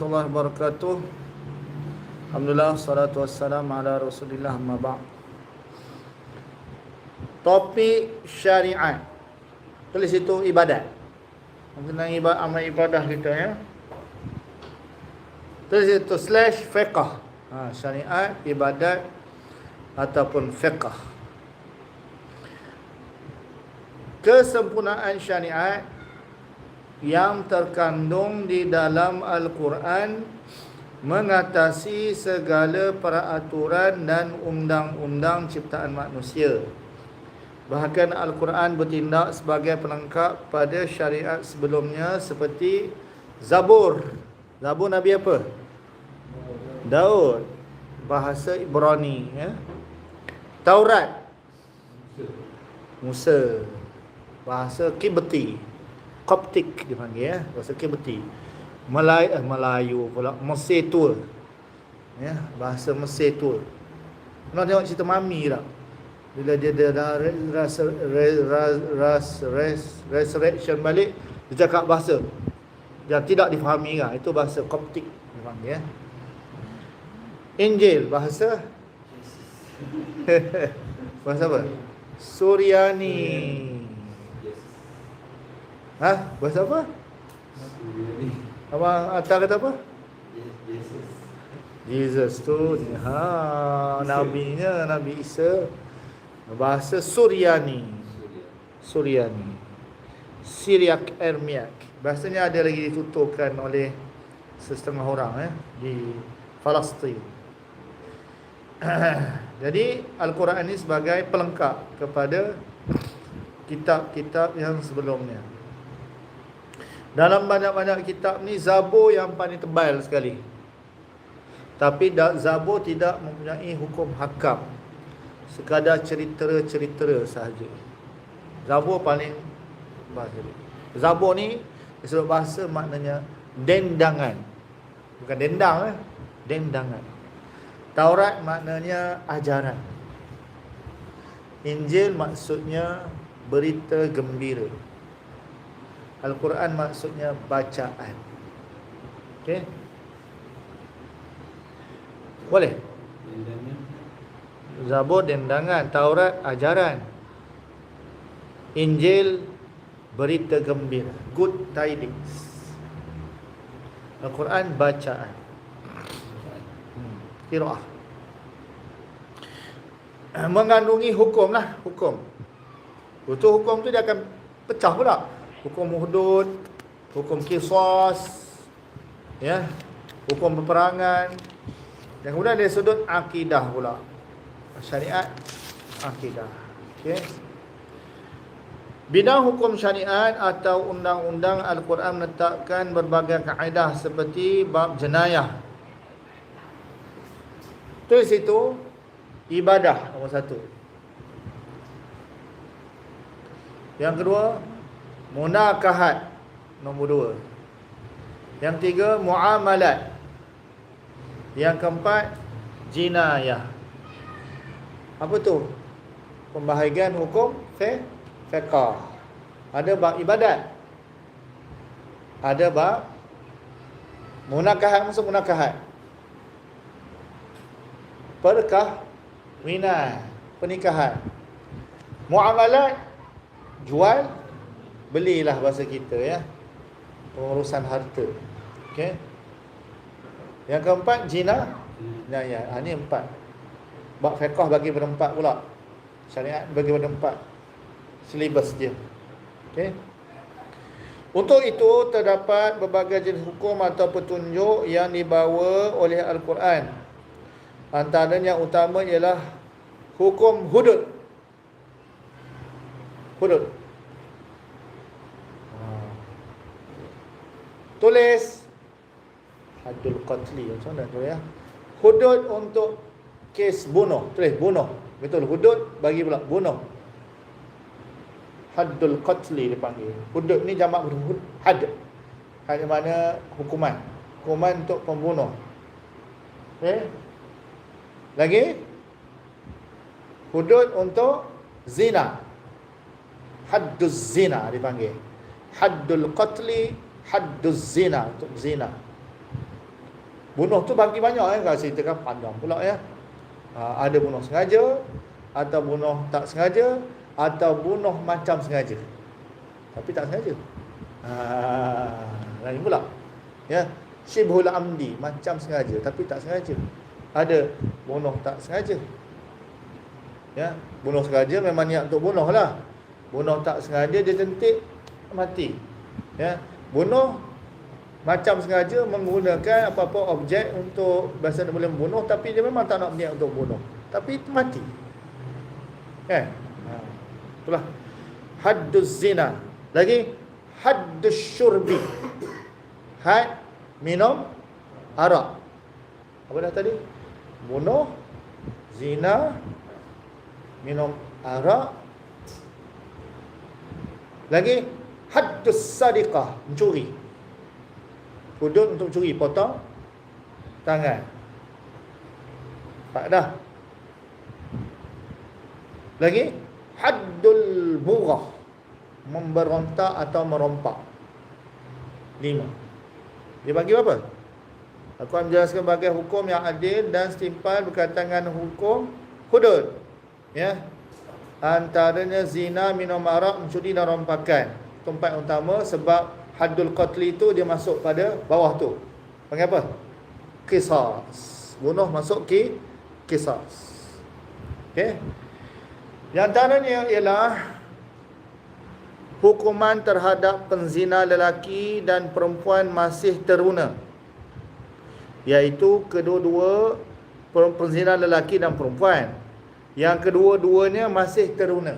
warahmatullahi wabarakatuh. Alhamdulillah salatu wassalam ala rasulillah amma ba' Topik syariat. Tulis itu ibadat. Mengenai ibadat, amal ibadah kita ya. Tulis itu slash fiqah ha, Syariat, ibadat Ataupun fiqah Kesempurnaan syariat yang terkandung di dalam Al-Quran mengatasi segala peraturan dan undang-undang ciptaan manusia. Bahkan Al-Quran bertindak sebagai pelengkap pada syariat sebelumnya seperti Zabur. Zabur Nabi apa? Daud. Bahasa Ibrani. Ya? Taurat. Musa. Bahasa Kibeti. Koptik dipanggil ya, bahasa Kibeti. Melayu, eh, Melayu pula, Mesir tua. Ya, bahasa Mesir tua. Pernah tengok cerita Mami tak? Bila dia dah ras, ras, ras, ras, resurrection balik, dia cakap bahasa yang tidak difahami kan. Itu bahasa Koptik dipanggil ya. Injil bahasa bahasa apa? Suryani. Ha? Bahasa apa? Abang Atta kata apa? Jesus tu ha nabinya Nabi Isa bahasa Suryani. Suryani. Syriak Ermiak. Bahasanya ada lagi dituturkan oleh setengah orang eh di Palestin. Jadi Al-Quran ini sebagai pelengkap kepada kitab-kitab yang sebelumnya. Dalam banyak-banyak kitab ni Zabur yang paling tebal sekali. Tapi Zabur tidak mempunyai hukum hakam. Sekadar cerita-cerita sahaja. Zabur paling bahasa. Zabur ni disebut bahasa maknanya dendangan. Bukan dendang eh, dendangan. Taurat maknanya ajaran. Injil maksudnya berita gembira. Al-Quran maksudnya bacaan. Okey. Boleh? Zabur dendangan, Taurat ajaran. Injil berita gembira, good tidings. Al-Quran bacaan. Qiraah. Mengandungi hukum lah, hukum. Untuk hukum tu dia akan pecah pula hukum hudud, hukum kisos, ya, hukum peperangan. Dan kemudian dari sudut akidah pula. Syariat akidah. Okey. Bidang hukum syariat atau undang-undang Al-Quran menetapkan berbagai kaedah seperti bab jenayah. Tulis itu ibadah nombor satu. Yang kedua, munakahat nombor dua. Yang tiga muamalat. Yang keempat jinayah. Apa tu? Pembahagian hukum fiqh ada bab ibadat. Ada bab munakahat maksud munakahat perkah wina pernikahan. Muamalat jual belilah bahasa kita ya. Pengurusan harta. Okey. Yang keempat jina ya ya. Ha, ni empat. Bab fiqh bagi pada empat pula. Syariat bagi pada empat silibus dia. Okey. Untuk itu terdapat berbagai jenis hukum atau petunjuk yang dibawa oleh al-Quran. Antaranya yang utama ialah hukum hudud. Hudud tulis. Hadul qatli macam mana tu ya? Hudud untuk kes bunuh. Tulis bunuh. Betul hudud bagi pula bunuh. Haddul qatli dipanggil hudud ni jamak had. Had mana hukuman. Hukuman untuk pembunuh. Okey lagi? Hudud untuk zina. Hadduz zina dipanggil haddul qatli hadduz zina untuk zina Bunuh tu bagi banyak ya. Kalau ceritakan panjang pula ya. Ha, ada bunuh sengaja. Atau bunuh tak sengaja. Atau bunuh macam sengaja. Tapi tak sengaja. Ha, lain pula. Ya. Syibhul amdi. Macam sengaja. Tapi tak sengaja. Ada bunuh tak sengaja. Ya. Bunuh sengaja memang niat untuk bunuh lah. Bunuh tak sengaja dia tentik mati. Ya. Bunuh macam sengaja menggunakan apa-apa objek untuk biasa dia boleh membunuh tapi dia memang tak nak niat untuk bunuh. Tapi mati. Kan? Itulah hadduz zina. Lagi hadduz syurbi. Had minum arak. Apa dah tadi? Bunuh, zina, minum arak. Lagi haddus sadiqah, mencuri. Hudud untuk curi potong tangan. Tak dah. Lagi? Haddul bughah memberontak atau merompak. Lima. Dia bagi apa aku akan menjelaskan bagai hukum yang adil dan setimpal berkaitan dengan hukum hudud. Ya? Antaranya zina minum arak mencuri dan rompakan tempat utama sebab haddul qatli itu dia masuk pada bawah tu. Panggil apa? Qisas. Bunuh masuk ke qisas. Okey. Di antaranya ialah hukuman terhadap penzina lelaki dan perempuan masih teruna. Iaitu kedua-dua penzina lelaki dan perempuan. Yang kedua-duanya masih teruna.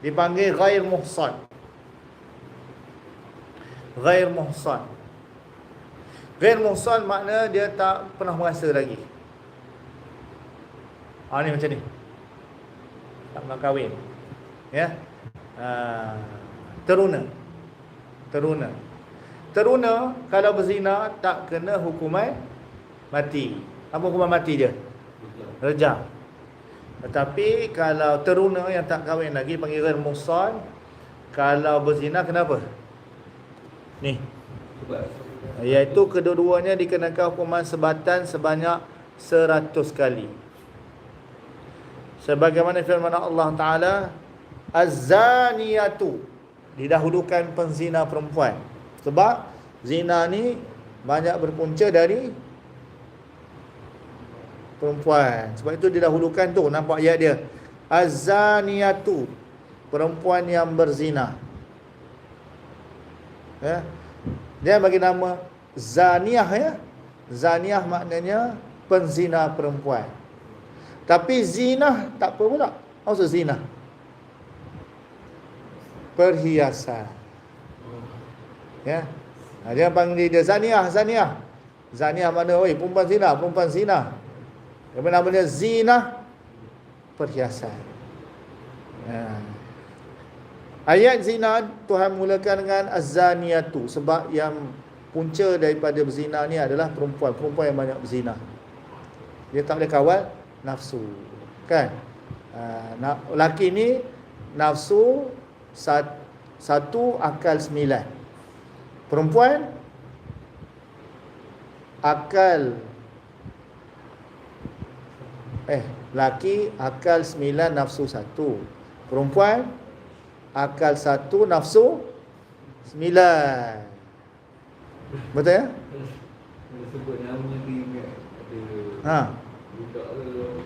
Dipanggil ghair muhsan ghair muhsan. Ghair muhsan makna dia tak pernah merasa lagi. Ha ni macam ni. Tak pernah kahwin. Ya? Ha, teruna. Teruna. Teruna kalau berzina tak kena hukuman mati. Apa hukuman mati dia? Rejam tetapi kalau teruna yang tak kahwin lagi panggil ghair muhsan kalau berzina kenapa Ni. Iaitu kedua-duanya dikenakan hukuman sebatan sebanyak seratus kali. Sebagaimana firman Allah Ta'ala. Az-zaniyatu. Didahulukan penzina perempuan. Sebab zina ni banyak berpunca dari perempuan. Sebab itu didahulukan tu. Nampak ayat dia. Az-zaniyatu. Perempuan yang berzina ya. Dia bagi nama Zaniah ya. Zaniah maknanya penzina perempuan. Tapi zina tak apa pula. Apa zina? Perhiasan. Ya. Nah, dia panggil dia Zaniah, Zaniah. Zaniah mana? Oi, perempuan zina, perempuan zina. Apa nama dia? Zina perhiasan. Ya. Ayat zina Tuhan mulakan dengan az-zaniyatu sebab yang punca daripada berzina ni adalah perempuan, perempuan yang banyak berzina. Dia tak boleh kawal nafsu. Kan? Uh, laki ni nafsu sat, satu akal sembilan. Perempuan akal eh laki akal sembilan nafsu satu. Perempuan akal satu nafsu sembilan. Betul ya? Sebut nama ingat ha. budak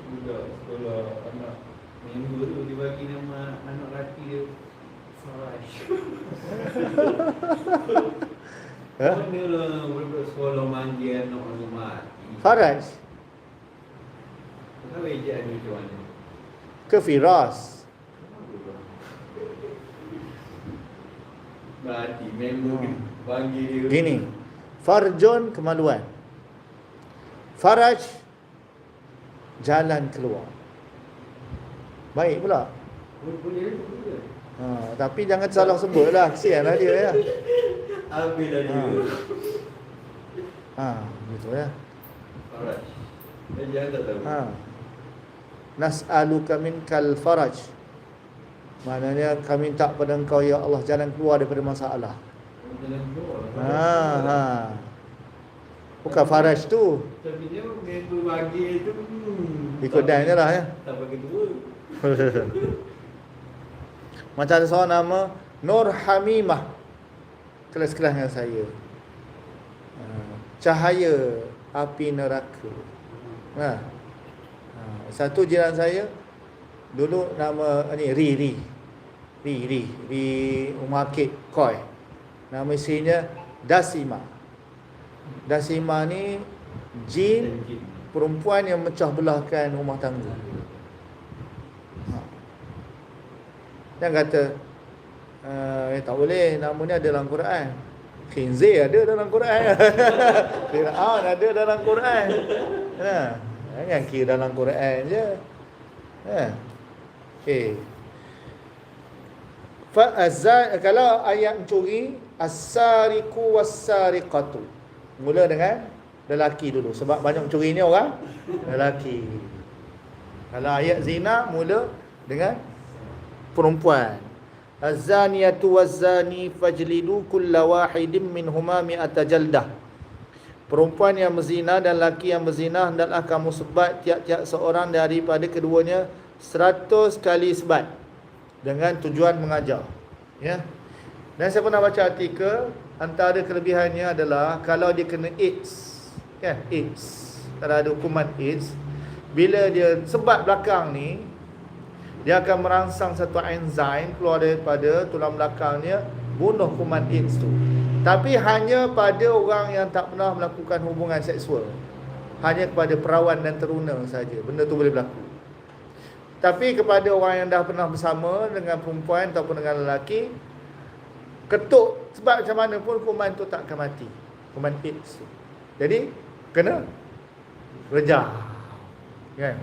budak sekolah anak. Member tu dia bagi nama anak lelaki dia Faraj Ha? Mana lah budak sekolah manggil anak orang mati. Faraj Kenapa ejak ni macam mana? Ke Firas Berarti member hmm. dia Gini Farjun kemaluan. Faraj Jalan keluar. Baik pula. Ha, Tapi jangan salah sebut lah. Kesian lah dia ya. Habis dah dia. Ha. ha, Gitu ya. Faraj. Jangan tak tahu. Ha. Nas'aluka min kal faraj Maknanya kami minta pada engkau ya Allah jalan keluar daripada masalah. Ha ha. Bukan faraj tu. Tapi dia member bagi tu hmm, Ikut dan je lah ya. Tak bagi dua. Macam ada seorang nama Nur Hamimah. Kelas-kelas dengan saya. Ha, Cahaya api neraka. Ha. Ha. Satu jiran saya dulu nama ni Ri Ri. Ri Ri Ri Umar Kek Koi. Nama isterinya Dasima. Dasima ni jin perempuan yang mecah belahkan rumah tangga. Ha. Yang kata uh, eh, tak boleh nama ni ada dalam Quran. Khinzir ada dalam Quran. Fir'aun ada dalam Quran. Ha. Jangan kira dalam Quran je. Ha. Okey. Fa azza kalau ayat mencuri as-sariqu was-sariqatu. Mula dengan lelaki dulu sebab banyak mencuri ni orang lelaki. Kalau ayat zina mula dengan perempuan. Az-zaniyatu waz-zani fajlidu kulla wahidin minhuma mi'ata jaldah. Perempuan yang berzina dan lelaki yang berzina hendaklah kamu sebat tiap-tiap seorang daripada keduanya 100 kali sebat dengan tujuan mengajar. Ya. Dan saya pernah baca artikel antara kelebihannya adalah kalau dia kena AIDS, kan? AIDS. Kalau ada hukuman AIDS, bila dia sebat belakang ni dia akan merangsang satu enzim keluar daripada tulang belakangnya bunuh kuman AIDS tu. Tapi hanya pada orang yang tak pernah melakukan hubungan seksual. Hanya kepada perawan dan teruna saja benda tu boleh berlaku. Tapi kepada orang yang dah pernah bersama dengan perempuan ataupun dengan lelaki ketuk sebab macam mana pun kuman tu tak akan mati. Kuman AIDS. Jadi kena rejah. Kan?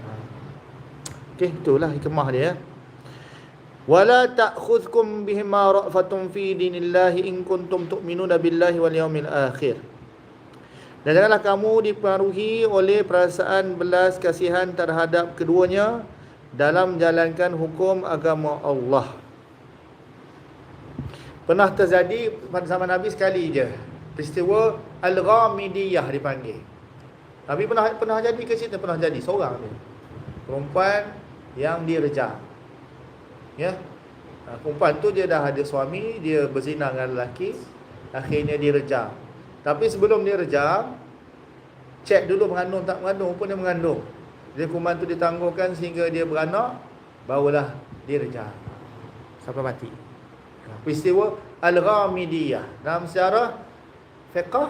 Okey, itulah hikmah dia. ya. Wala ta'khudhukum bihima ra'fatun fi dinillahi in kuntum tu'minuna billahi wal yawmil akhir. Dan janganlah kamu dipengaruhi oleh perasaan belas kasihan terhadap keduanya dalam menjalankan hukum agama Allah. Pernah terjadi pada zaman Nabi sekali je. Peristiwa Al-Ghamidiyah dipanggil. Nabi pernah pernah jadi ke situ? Pernah jadi seorang dia. Perempuan yang direjam. Ya. Perempuan tu dia dah ada suami, dia berzina dengan lelaki, akhirnya direjam. Tapi sebelum dia rejam, cek dulu mengandung tak mengandung, pun dia mengandung. Jadi kuman tu ditangguhkan sehingga dia beranak, barulah direjam. Sampai mati. Ha, Peristiwa Al-Ghamidiyah. Dalam sejarah fiqh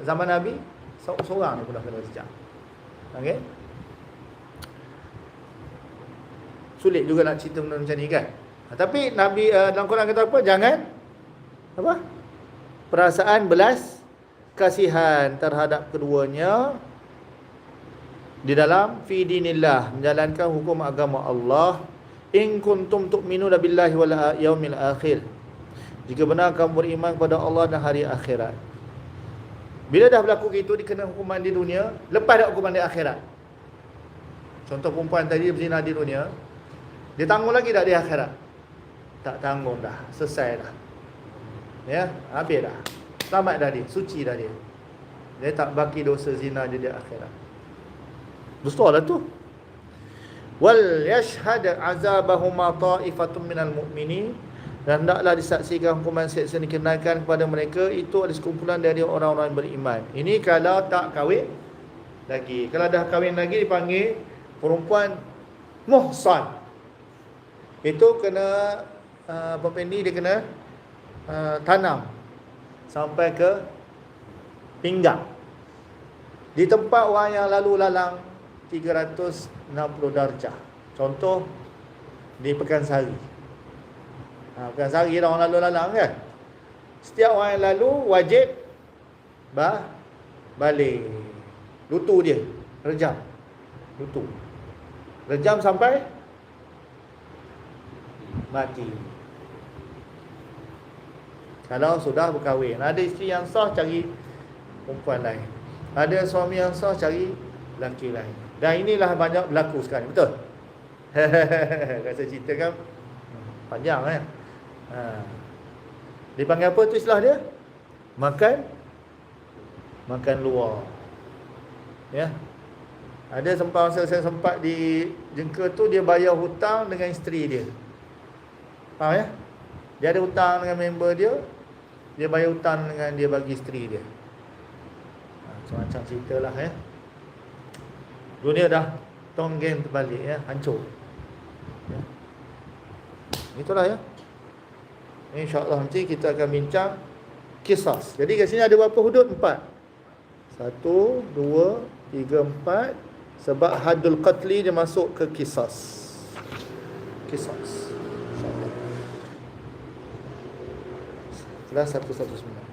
zaman Nabi, seorang dia pun dah kena rejam. Okey? Sulit juga nak cerita benda macam ni kan. Ha, tapi Nabi uh, dalam Quran kata apa? Jangan apa? Perasaan belas kasihan terhadap keduanya di dalam fi dinillah menjalankan hukum agama Allah in kuntum tu'minuna billahi wal yaumil akhir. Jika benar kamu beriman kepada Allah dan hari akhirat. Bila dah berlaku gitu dikena hukuman di dunia lepas dah hukuman di akhirat. Contoh perempuan tadi berzina di dunia dia tanggung lagi tak di akhirat? Tak tanggung dah selesai dah. Ya habis dah. Selamat dah dia suci dah dia. Dia tak baki dosa zina dia di akhirat Betul lah tu. Wal yashhad azabahuma ta'ifatun minal mu'minin dan hendaklah disaksikan hukuman seksa dikenakan kepada mereka itu ada sekumpulan dari orang-orang beriman. Ini kalau tak kahwin lagi. Kalau dah kahwin lagi dipanggil perempuan muhsan. Itu kena uh, apa dia kena uh, tanam sampai ke pinggang. Di tempat orang yang lalu lalang 360 darjah. Contoh di Pekansari. Ha, Pekansari dah orang lalu lalang kan? Setiap orang yang lalu wajib bah balik. Lutu dia, rejam. Lutu. Rejam sampai mati. Kalau sudah berkahwin, ada isteri yang sah cari perempuan lain. Ada suami yang sah cari lelaki lain. Dan inilah banyak berlaku sekarang, betul? Rasa cerita kan panjang kan? Ha. Dia panggil apa tu istilah dia? Makan makan luar. Ya. Ada sempat masa saya sempat di jengka tu dia bayar hutang dengan isteri dia. Faham ya? Dia ada hutang dengan member dia, dia bayar hutang dengan dia bagi isteri dia. Ha, macam cerita lah ya Dunia dah tonggeng terbalik ya, hancur. Ya. Itulah ya. InsyaAllah nanti kita akan bincang kisah. Jadi kat sini ada berapa hudud? Empat. Satu, dua, tiga, empat. Sebab hadul qatli dia masuk ke kisah. Kisah. InsyaAllah. Kelas satu satu sembilan.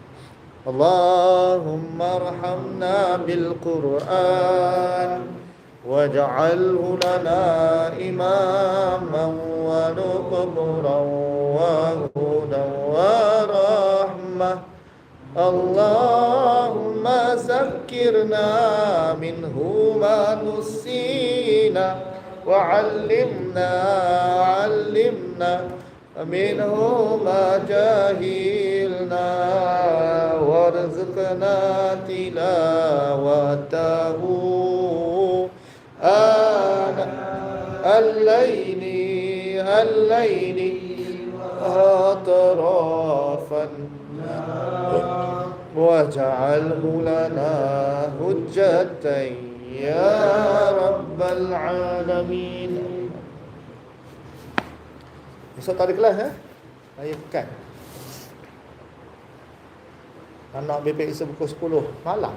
اللهم ارحمنا بالقرآن واجعله لنا إماما ونقبرا وهدى ورحمة اللهم ذكرنا منه ما نسينا وعلمنا علمنا منه ما جهلنا وارزقنا تلاوته آناء الليل الليل أطرافا واجعله لنا حجة يا رب العالمين Besok tak ada kelas eh? Saya pekan Anak BPX pukul 10 Malam